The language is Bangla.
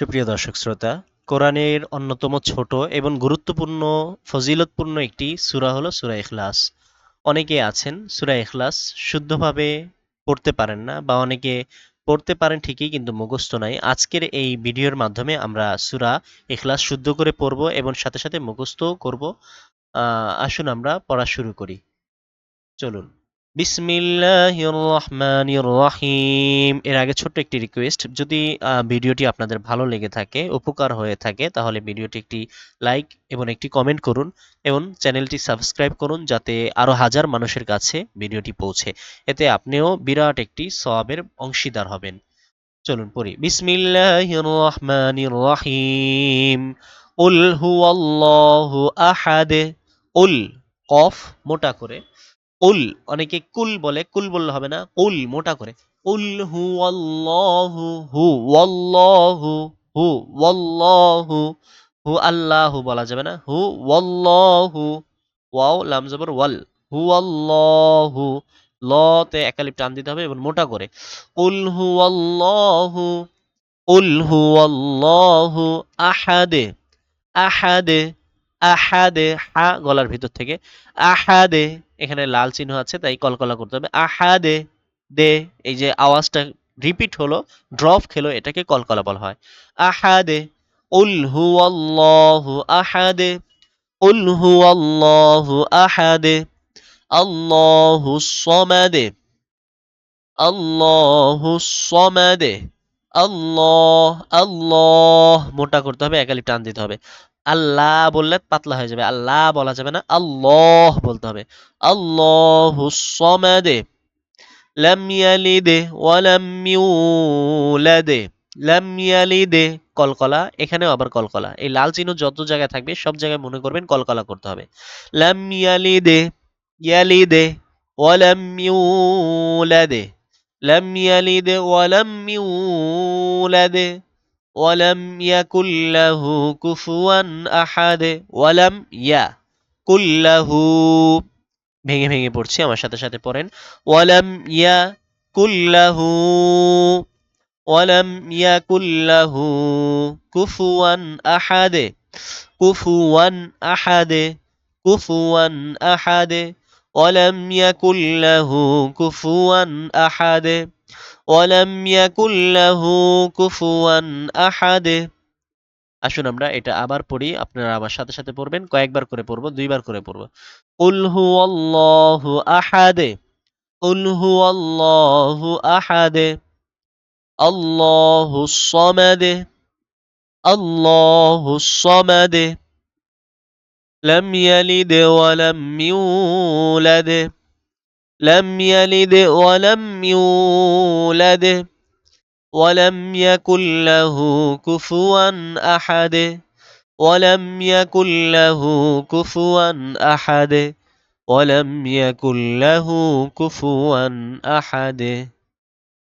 সুপ্রিয় দর্শক শ্রোতা, কোরআনের অন্যতম ছোট এবং গুরুত্বপূর্ণ, ফজিলতপূর্ণ একটি সুরা হলো সুরা ইখলাস। অনেকে আছেন সুরা ইখলাস শুদ্ধভাবে পড়তে পারেন না বা অনেকে পড়তে পারেন ঠিকই কিন্তু মুখস্থ নাই। আজকের এই ভিডিওর মাধ্যমে আমরা সুরা ইখলাস শুদ্ধ করে পড়ব এবং সাথে সাথে মুখস্থও করব। আসুন আমরা পড়া শুরু করি। চলুন। বিসমিল্লাহির রহমানির রহিম এর আগে ছোট্ট একটি রিকোয়েস্ট যদি ভিডিওটি আপনাদের ভালো লেগে থাকে, উপকার হয়ে থাকে, তাহলে ভিডিওটি একটি লাইক এবং একটি কমেন্ট করুন এবং চ্যানেলটি সাবস্ক্রাইব করুন যাতে আরও হাজার মানুষের কাছে ভিডিওটি পৌঁছে। এতে আপনিও বিরাট একটি সওয়াবের অংশীদার হবেন। চলুন পড়ি। বিসমিল্লাহির রহমানির রহিম উল হুয়াল্লাহু আহাদ। উল, কফ, মোটা করে। উল অনেকে কুল বলে, কুল বললে হবে না উল মোটা করে। উল হু আল্লাহু হু, ওয়াল্লাহু হু ওয়াল্লাহু, হু, আল্লাহু বলা যাবে না। হু, ওয়াল্লাহু, ওয়াও, লাম জবর, ওয়াল হু আল্লাহু লতে একালিপ টান দিতে হবে এবং মোটা করে। উল হু আল্লাহু উল হু আল্লাহু আহাদে আহাদে আহাদে হা গলার ভিতর থেকে। আহাদে, এখানে লাল চিহ্ন আছে, তাই কলকলা করতে হবে। আহাদে, দে, এই যে আওয়াজটা রিপিট হলো ড্রপ খেলো, এটাকে কলকলা বলা হয়। আহাদে, উল হু আল্লাহু আহাদে, উল হু আল্লাহু আহাদে, আল্লাহু সমাদে আল্লাহু সমাদে, আল্লাহ আল্লাহ, মোটা করতে হবে একালি টান দিতে হবে। আল্লাহ বললে পাতলা হয়ে যাবে। আল্লাহ বলা যাবে না, আল্লাহ বলতে হবে। আল্লাহু সমাদে, লাম ইয়ালিদে ওয়ালাম ইউলাদে, লাম ইয়ালিদে, কলকলা, এখানেও আবার কলকলা। এই লাল চিহ্ন যত জায়গায় থাকবে, সব জায়গায় মনে করবেন কলকলা করতে হবে। লাম ইয়ালিদে ইয়ালিদে ওয়ালাম ইউলাদে, লাম ইয়ালিদে ওয়ালাম ইউলাদে। ওয়ালাম ইয়াকুল্লাহু কুফুয়ান আহাদে, ওয়ালাম ইয়া কুল্লাহু ভেঙে ভেঙে পড়ছি, আমার সাথে সাথে পড়েন। ওয়ালাম ইয়া কুল্লাহু ওয়ালাম ইয়া কুল্লাহু কুফুয়ান আহাদে কুফুয়ান আহাদে কুফুয়ান আহাদে, ওয়ালাম ইয়াকুল্লাহু কুফুয়ান আহাদে। ওয়ালাম ইয়াকুল্লাহু কুফুয়ান আহাদে আসুন আমরা এটা আবার পড়ি আপনারা আমার সাথে সাথে পড়বেন কয়েকবার করে পড়বো দুইবার করে পড়বো উল হুয়াল্লাহু আহাদে উল হুয়াল্লাহু আহাদে আল্লাহু সামাদে আল্লাহু সামাদে لم يلد ولم يولد لم يلد ولم يولد ولم يكن له كفوا أحد ولم يكن له كفوا أحد ولم يكن له كفوا أحد